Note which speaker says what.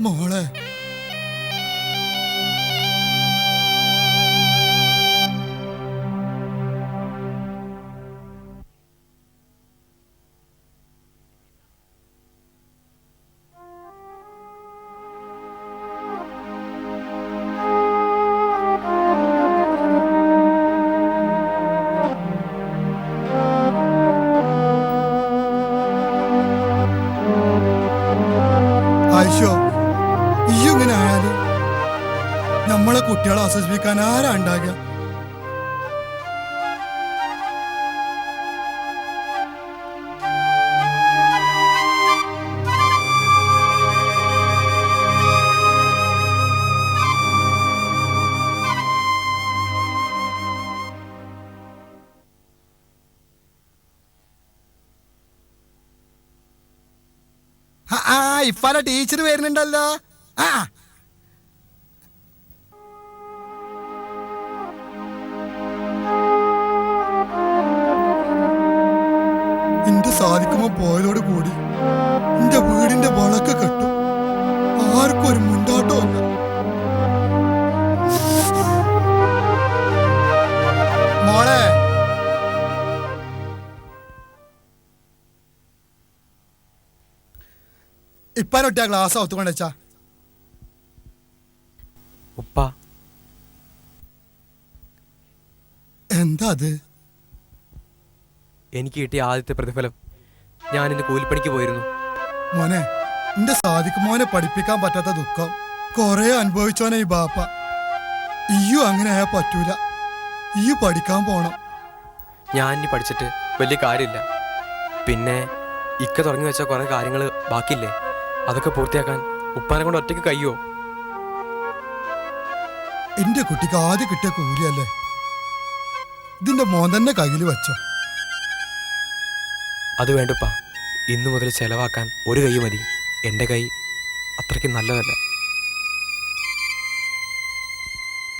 Speaker 1: മോളെ. ആയിഷോ. ഇങ്ങനെ ആയാൽ നമ്മളെ കുട്ടികളെ ആശ്വസിപ്പിക്കാൻ ആരാ ഉണ്ടാകുക? ആ ടീച്ചർ വരുന്നുണ്ടല്ലോ. ആ. എന്റെ സാധിക്കുമ്പോ പോയതോട് കൂടി എന്റെ വീടിന്റെ വളക്ക് കെട്ടു. ആർക്കും ഒരു മുണ്ടാട്ടോ മോളെ. ഇപ്പാനൊട്ടിയാ ഗ്ലാസ് ഒത്തുകൊണ്ട് വെച്ചാ
Speaker 2: ഉപ്പ
Speaker 1: എന്താ അത്?
Speaker 2: എനിക്ക് കിട്ടിയ ആദ്യത്തെ പ്രതിഫലം ഞാൻ ഇന്ന് കൂലിപ്പണിക്ക് പോയിരുന്നു.
Speaker 1: മോനെ എന്റെ സാധിക്കും മോനെ പഠിപ്പിക്കാൻ പറ്റാത്ത ദുഃഖം കൊറേ അനുഭവിച്ചോനെ ഈ ബാപ്പ. ഇയ്യു അങ്ങനെ ആയാ പറ്റൂല. ഈ പഠിക്കാൻ പോണം.
Speaker 2: ഞാൻ ഇനി പഠിച്ചിട്ട് വലിയ കാര്യമില്ല. പിന്നെ ഇക്ക തുടങ്ങി വെച്ച കുറേ കാര്യങ്ങൾ ബാക്കിയില്ലേ? അതൊക്കെ പൂർത്തിയാക്കാൻ ഉപ്പാനെ കൊണ്ട് ഒറ്റയ്ക്ക് കഴിയുമോ
Speaker 1: എന്റെ കുട്ടിക്ക് ആദ്യം കിട്ടിയ കൂലിയല്ലേ? ഇതിന്റെ മോൻ തന്നെ കയ്യിൽ വെച്ചോ.
Speaker 2: അത് വേണ്ടപ്പാ. ഇന്നു മുതൽ ചെലവാക്കാൻ ഒരു കൈ മതി. എന്റെ കൈ അത്രയ്ക്ക് നല്ലതല്ല.